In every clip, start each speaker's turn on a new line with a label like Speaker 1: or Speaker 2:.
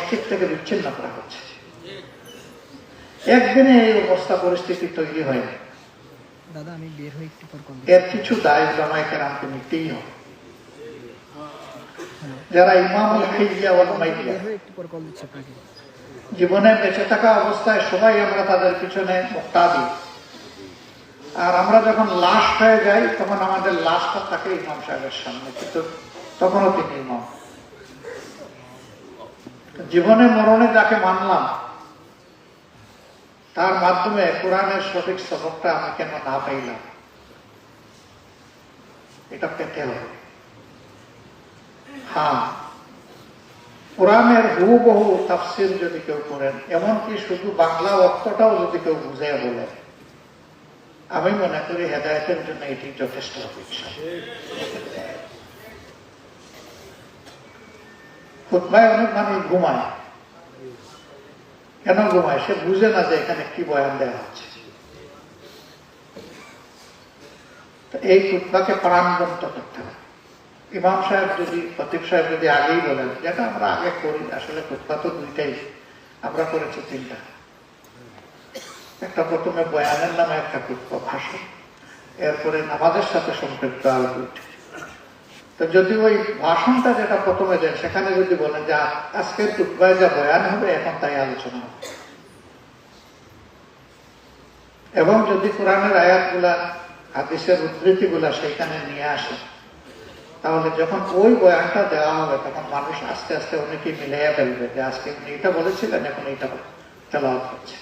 Speaker 1: থেকে বিচ্ছিন্ন করা হচ্ছে একদিনে এই অবস্থা পরিস্থিতি তৈরি হয়নি
Speaker 2: দাদা আমি বের হয়ে একটু পর
Speaker 1: এর কিছু দায় জামাইকে আমাকে নিতেই হবে যারা ইমামুল হিজিয়া ওয়াল মাইদিয়া জীবনে বেঁচে থাকা অবস্থায় সবাই আমরা তাদের পিছনে মুক্তা দিই আর আমরা যখন লাশ হয়ে যাই তখন আমাদের লাশটা থাকে ইমাম সাহেবের সামনে কিন্তু তখনও তিনি ইমাম। জীবনে মরণে যাকে মানলাম, তার মাধ্যমে কোরআনের সঠিক সবকটা আমি কেন না পাইলাম? এটা পেতে হবে হ্যাঁ। কোরআনের হুবহু তাফসির যদি কেউ করেন, এমনকি শুধু বাংলা অর্থটাও যদি কেউ বুঝে বলেন আমি মনে করি হেদায়তের জন্য এটি যথেষ্ট হবে খুতবায় অনেক মানুষ ঘুমায়? কেন ঘুমায়? সে বুঝে না যে এখানে কি বয়ান দেওয়া হচ্ছে। এই খুতবাকে প্রাণবন্ত করতে হবে। ইমাম সাহেব যদি ফতিব সাহেব যদি আগেই বলেন, যেটা আমরা আগে করি, আসলে খুতবা তো দুইটাই, আমরা করেছি তিনটা। একটা প্রথমে বয়ানের নামে, একটা খুতবা ভাষণ এরপরে নামাজের সাথে সম্পৃক্ত আরও দুইটি যদি ওই ভাষণটা যেটা প্রথমে দেন, সেখানে যদি বলেন যে আজকের খুতবায় যা বয়ান হবে, এখন তাই আলোচনা হবে। এবং যদি কোরআনের আয়াতগুলা, হাদিসের উদ্ধৃতিগুলা সেখানে নিয়ে আসে, তাহলে যখন ওই বয়ানটা দেওয়া হবে, তখন মানুষ আস্তে আস্তে অনেকে মিলাইয়া ফেলবে যে, আজকে উনি এটা বলেছিলেন, এখন এইটা তেলাওয়াত হচ্ছে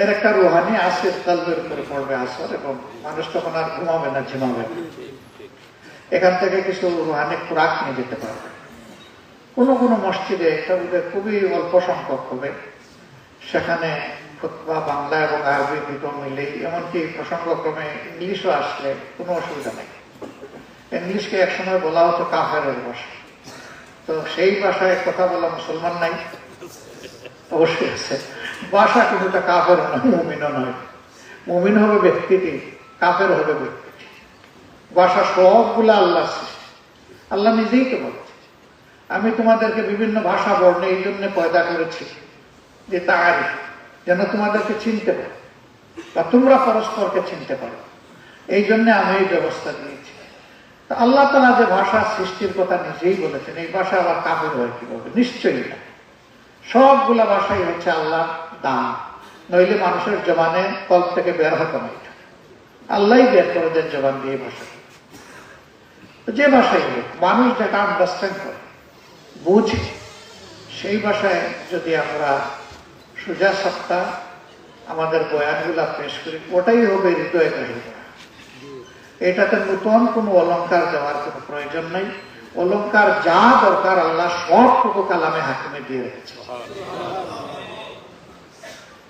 Speaker 1: এর একটা রুহানি আসর কালবের উপরে পড়বে আসর, এবং মানুষ তখন আর ঘুমাবে না, ঝিমাবে না। এখান থেকে কিছু অনেক খোরাক নিয়ে যেতে পারবে কোনো কোনো মসজিদে বোধহয় খুবই অল্প সংখ্যক হবে। সেখানে খুতবা, বাংলা এবং আরবি দুটো মিলেই, এমনকি প্রসঙ্গক্রমে ইংলিশও আসলে কোনো অসুবিধা নেই। ইংলিশকে একসময় বলা হতো কাফেরের ভাষা। তো সেই ভাষায় কথা বলা মুসলমান নাই। অবশ্যই আছে। ভাষা কিছুটা কাফের নয় মুমিনও নয়। মুমিন হবে ব্যক্তিটি কাফের হবে ব্যক্তিটি ভাষা সবগুলো আল্লাহ সৃষ্টি। আল্লাহ নিজেই তো বলছে আমি তোমাদেরকে বিভিন্ন ভাষা বর্ণে এই জন্য পয়দা করেছি যে তাহারি যেন তোমাদেরকে চিনতে পারো বা তোমরা পরস্পরকে চিনতে পারো। এই জন্য আমি এই ব্যবস্থা দিয়েছি। তা আল্লাহ তালা যে ভাষা সৃষ্টির কথা নিজেই বলেছেন, এই ভাষা আবার কাপড় হয় কীভাবে? নিশ্চয়ই না সবগুলা ভাষাই হচ্ছে আল্লাহ দান। নইলে মানুষের জবানে কল থেকে বের হতো না এটা আল্লাহ বের করে দেন জবান দিয়ে ভাষা যে ভাষায় হোক মানুষ যেটা আন্ডারস্ট্যান্ড করে, বুঝে, সেই ভাষায় যদি আমরা সোজা সপ্তা আমাদের বয়ানগুলা পেশ করি, ওটাই হবে হৃদয় এটাতে নতুন কোনো অলংকার দেওয়ার কোনো প্রয়োজন নেই। অলংকার যা দরকার আল্লাহ সবটুকু কালামে হাকিমে দিয়ে রেখেছে।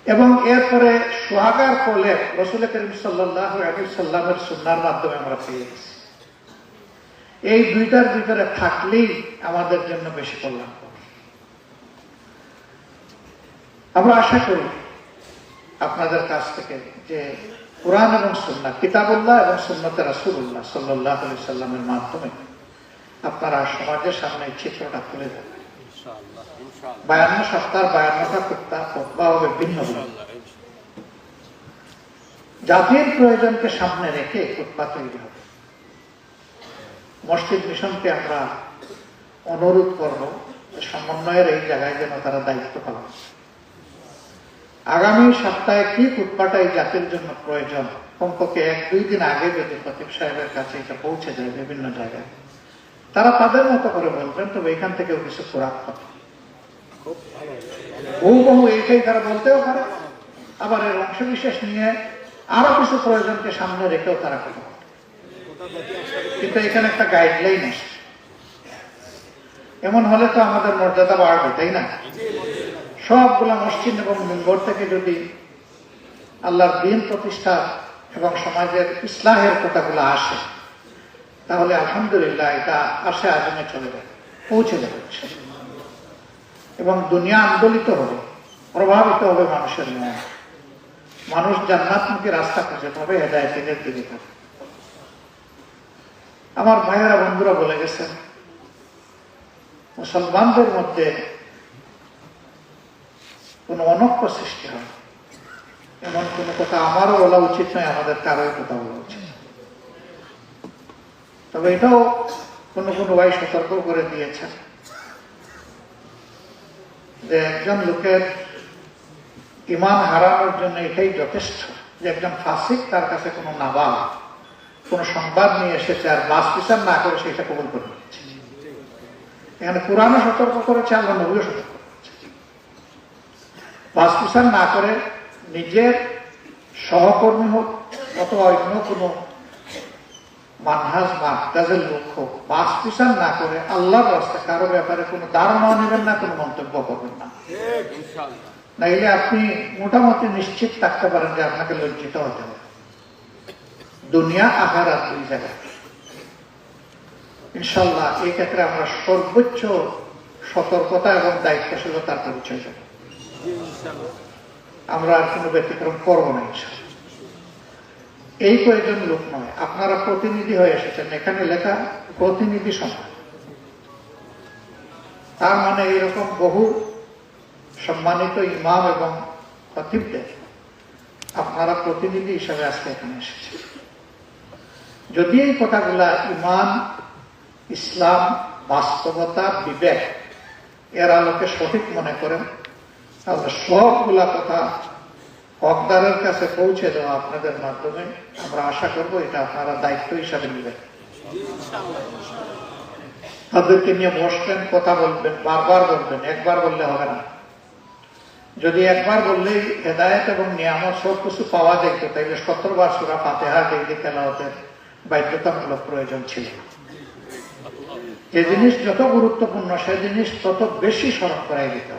Speaker 1: এবং এরপরে সোহাগার করলে রসুল করিম সাল্লাহ সাল্লামের সুন্নার মাধ্যমে আমরা পেয়ে গেছি। এই দুইটার ভিতরে থাকলেই আমাদের জন্য বেশি কল্যাণ আমরা আশা করি আপনাদের কাছ থেকে যে কোরআন এবং সুন্না কিতাবুল্লাহ এবং সুন্নতে রাসুল্লাহ সাল্লাহ আলি সাল্লামের মাধ্যমে আপনারা সমাজের সামনে এই চিত্রটা তুলে দেবেন বায়ান্ন সপ্তাহ বায়ান্নটা কুত্তা ফতবা হবে ভিন্ন ভিন্ন জাতির প্রয়োজনকে সামনে রেখে কুত্তা তৈরি হবে। মসজিদ মিশনকে আমরা অনুরোধ করব সমন্বয়ের এই জায়গায় যেন তারা দায়িত্ব পালন আগামী সপ্তাহে কি কুটপাটা এই জাতির জন্য প্রয়োজন। কমপক্ষে এক, দুই দিন আগে যদি খতিব সাহেবের কাছে এটা পৌঁছে যায় বিভিন্ন জায়গায়, তারা তাদের মতো করে বলবেন, তবে এখান থেকেও কিছু খোরাক পাবে বহু বহু এইটাই তারা বলতেও পারে। আবার এর অংশ বিশেষ নিয়ে আরও কিছু প্রয়োজনকে সামনে রেখেও তারা বলে। কিন্তু এখানে একটা গাইডলাইন আছে। এমন হলে তো আমাদের মর্যাদা বাড়বে, তাই না? সবগুলা মসজিদ এবং মিম্বর থেকে যদি আল্লাহর দিন প্রতিষ্ঠা এবং সমাজের ইসলাহের কথাগুলো আসে, তাহলে আলহামদুলিল্লাহ এটা আসে আজমে চলে যাবে, পৌঁছে যাবে এবং দুনিয়া আন্দোলিত হবে, প্রভাবিত হবে মানুষের মন। মানুষ জান্নাতমুখী রাস্তা খুঁজে পাবে, হেদায়তের দিকে পাবে আমার ভাইয়েরা বন্ধুরা বলে গেছেন, মুসলমানদের মধ্যে কোনো অনক্য সৃষ্টি হয় এমন কোনো কথা আমারও বলা উচিত নয়, আমাদের কারোই কথা বলা উচিত তবে এটাও কোনো কোনো ভাই সতর্ক করে দিয়েছেন যে একজন লোকের ইমান হারানোর জন্য এটাই যথেষ্ট যে একজন ফাসিক তার কাছে কোনো নাবাল কোনো সংবাদ নিয়ে এসেছে আর বাস বিচার না করে সেটা কবল করে নিচ্ছে এখানে কোরআনও সতর্ক করেছে আল্লাহ নবীও সতর্ক করেছে। বাস বিচার না করে নিজের সহকর্মী হোক অথবা অন্য কোনো মানহাজ মাকাজের লোক হোক বাস বিচার না করে আল্লাহর রাস্তা কারও ব্যাপারে কোনো ধারণাও নেবেন না কোনো মন্তব্য করবেন না। নাইলে আপনি মোটামুটি নিশ্চিত থাকতে পারেন যে আপনাকে লজ্জিত হতে হবে। দুনিয়া আর দুই জায়গায়। ইনশাল্লাহ এই ক্ষেত্রে আমরা সর্বোচ্চ সতর্কতা এবং দায়িত্বশীলতার পরিচয় দেব আমরা আর কোনো ব্যতিক্রম করব না এই কয়েকজন লোক নয়, আপনারা প্রতিনিধি হয়ে এসেছেন। এখানে লেখা প্রতিনিধি সভা। তার মানে এরকম বহু সম্মানিত ইমাম এবং খতিবদের আপনারা প্রতিনিধি হিসাবে আজকে এখানে এসেছেন। যদি এই কথাগুলা ইমান ইসলাম, বাস্তবতা, বিবেক, এর আলোকে সঠিক মনে করেন, তাহলে সবগুলা কথা হকদারের কাছে পৌঁছে দেওয়া আপনাদের মাধ্যমে আমরা আশা করব এটা আপনারা দায়িত্ব হিসাবে নেবেন। তাদেরকে নিয়ে বসবেন, কথা বলবেন, বারবার বলবেন, একবার বললে হবে না। যদি একবার বললেই হেদায়ত এবং নিয়ামত সব কিছু পাওয়া যেত, তাইলে সত্তর বার সুরা ফাতেহা ডেইলি তেলাওয়াতের বাধ্যতামূলক প্রয়োজন ছিল। যে জিনিস যত গুরুত্বপূর্ণ, সে জিনিস তত বেশি স্মরণ করাই দিতে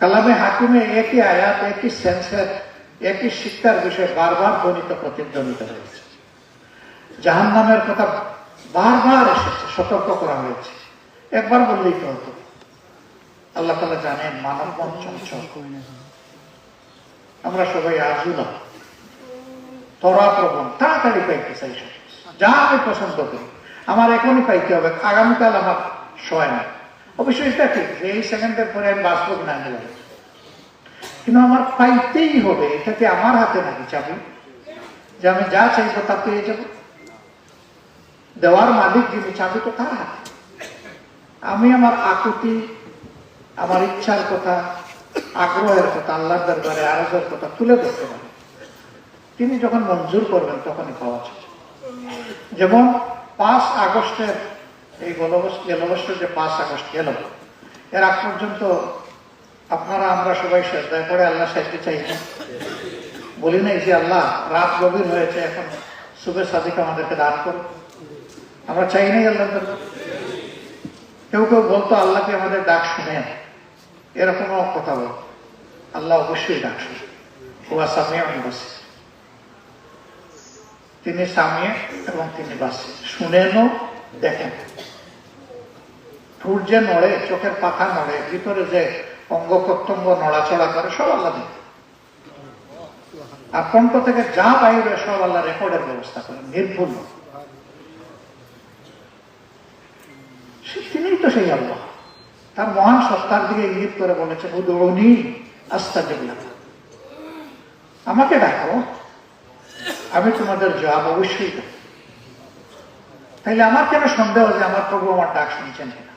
Speaker 1: কালামে হাকিমে একই আয়াত, একই সেন্সের একই শিক্ষার বিষয়ে বারবার গণিত প্রতিদ্বন্দ্বিত হয়েছে। জাহান নামের কথা বারবার এসেছে, সতর্ক করা হয়েছে। একবার বললেই তো হতো। আল্লাহ তালা জানেন মানব মন চঞ্চল আমরা সবাই আজুলা তরা প্রবণ। তাড়াতাড়ি পাইতে চাই। যা আমি পছন্দ করি আমার এখনই পাইতে হবে। আগামীকাল আমার সময় না অবশ্যই এটা ঠিক যে এই সেকেন্ডের পরে আমি বাঁচবো আমি জানি কিন্তু আমার পাইতেই হবে। এটা কি আমার হাতে নাকি চাবি? যে আমি যা চাইব তা পেয়ে যাব দেওয়ার মালিক যিনি চাবি তো তার হাতে। আমি আমার আকুতি, আমার ইচ্ছার কথা, আগ্রহের কথা, আল্লাহর দরবারে আরজের কথা তুলে ধরতে পারি। তিনি যখন মঞ্জুর করবেন, তখনই পাওয়া যায় যেমন পাঁচ আগস্টের এই গেল বছর- যে পাঁচ আগস্ট গেল, এর আগ পর্যন্ত আপনারা, আমরা সবাই শ্রদ্ধায় করে আল্লাহ সাহায্য চাই বলি নাই যে আল্লাহ রাত গভীর হয়েছে, এখন শুভে সাদিক আমাদেরকে দান করো আমরা চাই নাই আল্লাহ কেউ কেউ বলতো, আল্লাহকে আমাদের ডাক শুনে এরকমও কথা বল আল্লাহ অবশ্যই ডাক শুনে ওয়া আমি বাসে তিনি সামিয়ে এবং তিনি বাসে। শুনেনও, দেখেন। ঠুট যে নড়ে, চোখের পাখা নড়ে, ভিতরে যে অঙ্গ প্রত্যঙ্গ নড়াচড়া করে, সব আল্লাহ দেখে আর কণ্ঠ থেকে যা বাইরে সব আল্লাহ রেকর্ডের ব্যবস্থা করেন, নির্ভুল। তিনিই তো সেই আল্লাহ। তার মহান সত্তার দিকে ইঙ্গিত করে বলেছে উদৌনি আস্তা যেগুলা আমাকে ডাকো। আমি তোমাদের জবাব অবশ্যই দেব। তাইলে আমার কেন সন্দেহ যে আমার প্রভু আমার ডাক শুনছেন কিনা?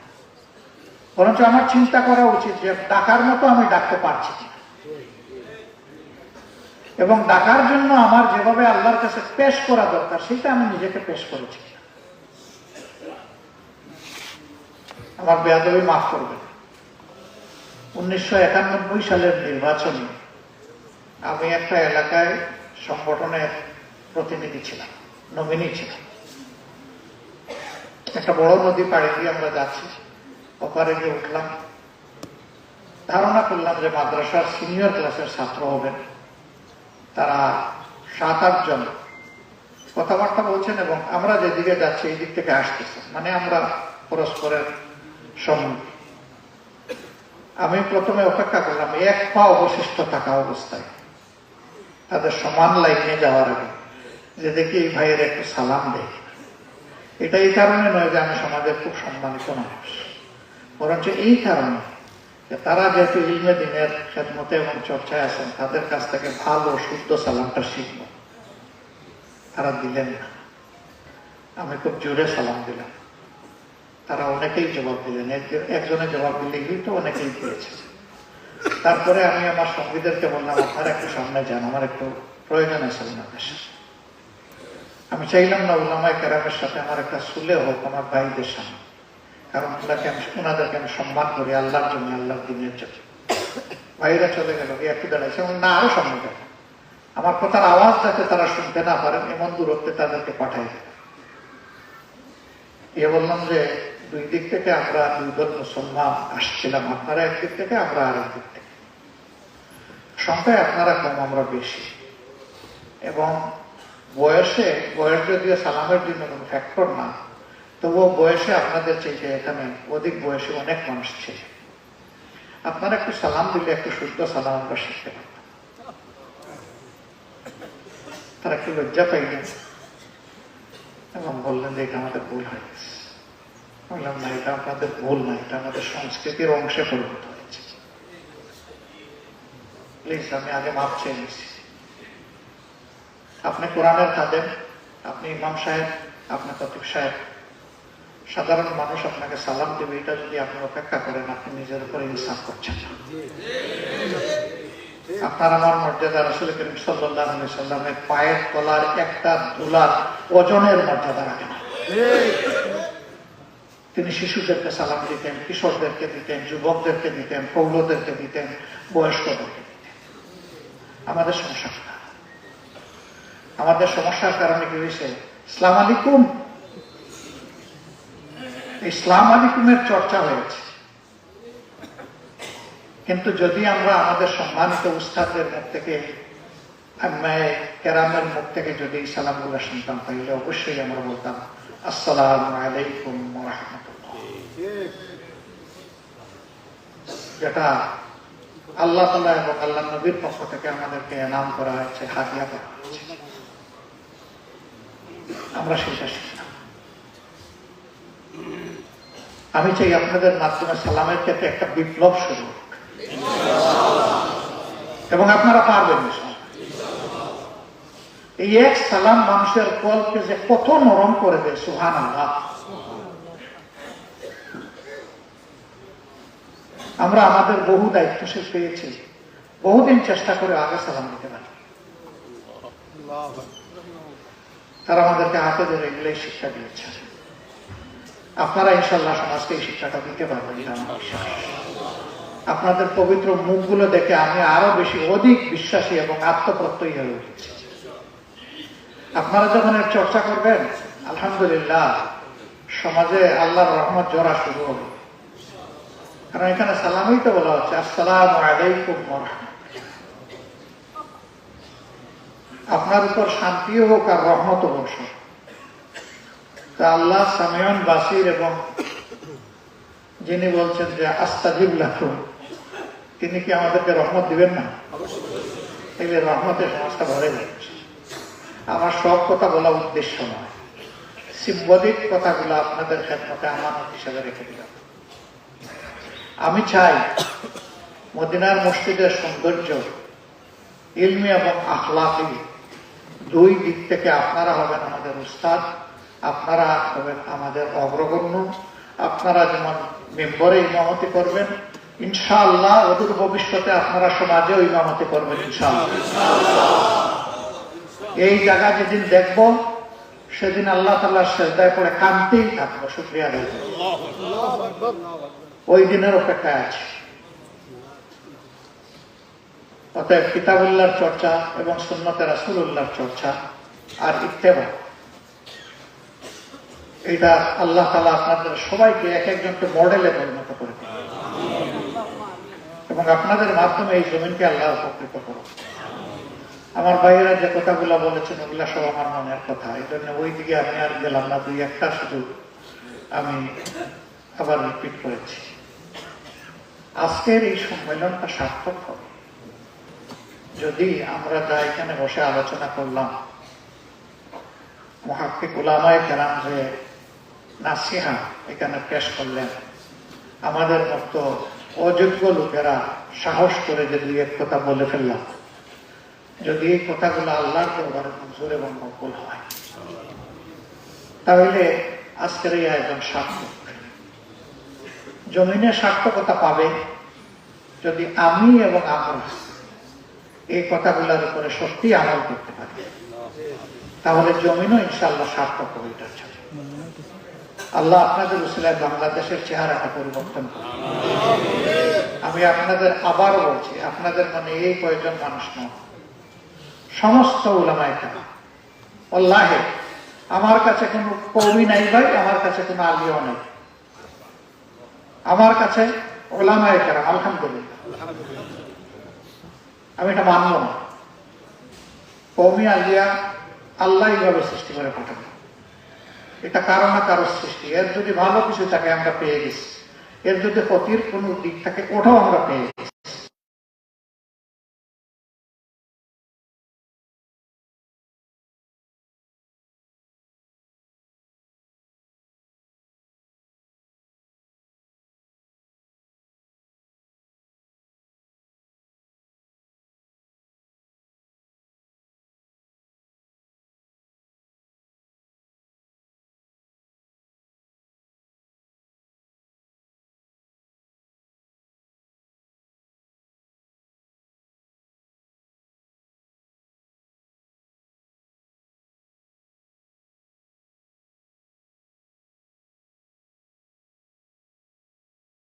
Speaker 1: বরঞ্চ আমার চিন্তা করা উচিত যে ডাকার মতো আমি ডাকতে পারছি এবং ডাকার জন্য আমার যেভাবে আল্লাহর কাছে পেশ করা দরকার সেটা আমি নিজেকে পেশ করেছি আমার বেয়াদবি মাফ করবেন। উনিশশো একানব্বই সালের নির্বাচনে আমি একটা এলাকায় সংগঠনের প্রতিনিধি ছিলাম নমিনি ছিলাম। একটা বড় নদী পাড়ে দিয়ে আমরা যাচ্ছি, ওপারে গিয়ে উঠলাম। ধারণা করলাম যে মাদ্রাসার সিনিয়র ক্লাসের ছাত্র হবেন। তারা সাত, আট জন। কথাবার্তা বলছেন এবং আমরা যেদিকে যাচ্ছি এই দিক থেকে আসতেছে মানে আমরা পরস্পরের সম্মুখীন আমি প্রথমে অপেক্ষা করলাম, এক পা অবশিষ্ট থাকা অবস্থায়। তাদের সমান লাইনে যাওয়ার আগে যে দেখি এই ভাইয়ের একটু সালাম দেয়। এটা এই কারণে নয় যে আমি সমাজের খুব সম্মানিত মানুষ। বরঞ্চ এই কারণে তারা যেহেতু ইলমে দিনের খেদমতে এবং চর্চায় আছেন, তাদের কাছ থেকে ভালো, শুদ্ধ সালামটা শিখব। তারা দিলেন না। আমি খুব জোরে সালাম দিলাম। তারা অনেকেই জবাব দিলেন। একজন- একজনের জবাব দিলেই তো অনেকেই দিয়েছে। তারপরে আমি আমার সঙ্গীদেরকে বললাম, আপনারা একটু সামনে যান, আমার একটু প্রয়োজন আছে আমি চাইলাম না উলামায় কেরামের সাথে আমার একটা সুলে হোক, আমার ভাইদের সামনে। কারণ ওনাকে আমি ওনাদেরকে আমি সম্মান করি, আল্লাহর জন্য আল্লাহর দিনের জন্য। ভাইরা চলে গেল একটু দাঁড়াইছে এবং না, আরও সামনে গেল আমার কথার আওয়াজ যাতে তারা শুনতে না পারেন, এমন দূরত্বে তাদেরকে পাঠাই দিল এ বললাম যে দুই দিক থেকে আমরা দল মুসলমান আসছিলাম আপনারা একদিক থেকে, আমরা আর দিক থেকে। সংখ্যায় আপনারা কম, আমরা বেশি। এবং বয়সে, বয়স যদিও সালামের জন্য কোনো ফ্যাক্টর না, তবুও বয়সে আপনাদের চাইতে এখানে অধিক বয়সে অনেক মানুষ ছিল। আপনারা একটু সালাম দিলে, একটু শুদ্ধ সালাম আমরা শিখতে পারতাম তারা একটু লজ্জা পাইলেন এবং বললেন যে, এটা আমাদের ভুল হয়ে গেছে। বললাম না, এটা আপনাদের ভুল না, এটা আমাদের সংস্কৃতির অংশে পরিণত হয়েছে প্লিজ আমি আগে মাপ চেয়ে আপনি কোরআনের খাদেন আপনি ইমাম সাহেব, আপনি কতিব সাহেব। সাধারণ মানুষ আপনাকে সালাম দেবে, এটা যদি আপনি অপেক্ষা করেন, আপনি নিজের উপরে ইনসাফ করছেন না। আপনার আমার মর্যাদা রসুল করিম সাল্লাহ সাল্লামের পায়ের তলার একটা দুলার ওজনের মর্যাদা রাখেন তিনি শিশুদেরকে সালাম দিতেন, কিশোরদেরকে দিতেন, যুবকদেরকে দিতেন প্রৌঢ়দেরকে দিতেন, বয়স্কদেরকে দিতেন। আমাদের সমস্যা আমাদের সমস্যার কারণে কি হয়েছে? ইসলাম আলিকুম ইসলাম আলিকুমের চর্চা হয়েছে। কিন্তু যদি আমরা আমাদের সম্মানিত উস্তাদের মুখ থেকে কেরামের মুখ থেকে যদি এই সালামগুলো শুনতাম, তাহলে অবশ্যই আমরা বলতাম আল্লাহ তালা এবং আল্লাহ নবীর পক্ষ থেকে আমাদেরকে করা হয়েছে হাতিয়া করা আমরা সেটা শিখলাম আমি চাই আপনাদের মাধ্যমে সালামের ক্ষেত্রে একটা বিপ্লব শুরু এবং আপনারা পারবেন, ইনশাআল্লাহ। এই এক সালাম মানুষের কলকে যে কত নরম করে দেয় সুহান আমরা আমাদের বহু দায়িত্বশীল পেয়েছি বহুদিন চেষ্টা করে আগে সালাম দিতে পারি। তারা আমাদেরকে হাতে ধরে এগুলোই শিক্ষা দিয়েছে। আপনারা ইনশাল্লাহ সমাজকে এই শিক্ষাটা দিতে পারবেন আপনাদের পবিত্র মুখগুলো দেখে আমি আরও বেশি অধিক বিশ্বাসী এবং আত্মপ্রত্যয়ী হয়ে উঠেছি। আপনারা যখন এর চর্চা করবেন, আলহামদুলিল্লাহ, সমাজে আল্লাহর রহমত জোড়া শুরু হবে। কারণ এখানে সালামই তো বলা হচ্ছে, আসসালাম আলাইকুম। আপনার উপর শান্তিও হোক আর রহমত বর্ষ তা আল্লাহ সামিয়ন বাসির এবং যিনি বলছেন যে, আস্তাজিব লাখুন তিনি কি আমাদেরকে রহমত দিবেন না? এগুলো রহমতের সমাজটা ভরে যাচ্ছে। আমার সব কথা বলা উদ্দেশ্য নয়। সিম্বলিক কথাগুলো আপনাদের খেদমতে আমানত হিসাবে রেখে দিলাম। আমি চাই মদিনার মসজিদের সৌন্দর্য, ইলমি এবং আখলাকি দুই দিক থেকে আপনারা হবেন আমাদের উস্তাদ, আপনারা হবেন আমাদের অগ্রগণ্য, আপনারা যেমন মেম্বরে ইমামতি করবেন, ইনশাআল্লাহ অদূর ভবিষ্যতে আপনারা সমাজেও ইমামতি করবেন ইনশাআল্লাহ। এই জায়গা যেদিন দেখব, সেদিন আল্লাহ তাল্লাহ শ্রদ্ধায় পড়ে কানতেই থাকব, শুক্রিয়া ওই দিনের অপেক্ষায় আছে। অতএব কিতাবুল্লাহর চর্চা এবং সুন্নতে রাসুল্লাহর চর্চা আর ইত্তেবা, এটা আল্লাহ তালা আপনাদের সবাইকে এক একজনকে মডেলে পরিণত করে এবং আপনাদের মাধ্যমে এই জমিনকে আল্লাহ উপকৃত করুন। আমার ভাইয়েরা যে কথাগুলো বলেছেন, ওগুলা সব আমার মনের কথা। এই জন্য ওই দিকে আমি আর গেলাম না, দুই একটা শুধু আমি আবার রিপিট করেছি। আজকের এই সম্মেলনটা সার্থক হবে। যদি আমরা যা এখানে বসে আলোচনা করলাম, মহাক্কিক উলামায় কেরাম যে নাসিহা এখানে পেশ করলেন, আমাদের মতো অযোগ্য লোকেরা সাহস করে যে দুই এক কথা বলে ফেললাম। যদি এই কথাগুলো আল্লাহর দরবারে মঞ্জুর এবং মকবুল হয়। তাহলে আজকের এই আয়োজন সার্থক। জমিনে সার্থকতা পাবে যদি আমি এবং আমরা এই কথাগুলোর উপরে সত্যি আমল করতে পারি। তাহলে জমিনও ইনশাল্লাহ সার্থক হবে জন্য আল্লাহ আপনাদের উসিলায় বাংলাদেশের চেহারাটা পরিবর্তন করুন। আমি আপনাদের আবারও বলছি, আপনাদের মনে এই কয়েকজন মানুষ নয় সমস্ত ওলামায় কেন আল্লাহে আমার কাছে কোনো কৌমি নাই ভাই, আমার কাছে কোনো আলিও নেই। আমার কাছে ওলামায় কেন আলহামদুলিল্লাহ। আমি এটা মানব না। কৌমি, আলিয়া, আল্লাহ এইভাবে সৃষ্টি করে পাঠাবে এটা কারও না কারও সৃষ্টি। এর যদি ভালো কিছু থাকে, আমরা পেয়ে গেছি। এর যদি ক্ষতির কোনো দিক থাকে, ওটাও আমরা পেয়ে গেছি।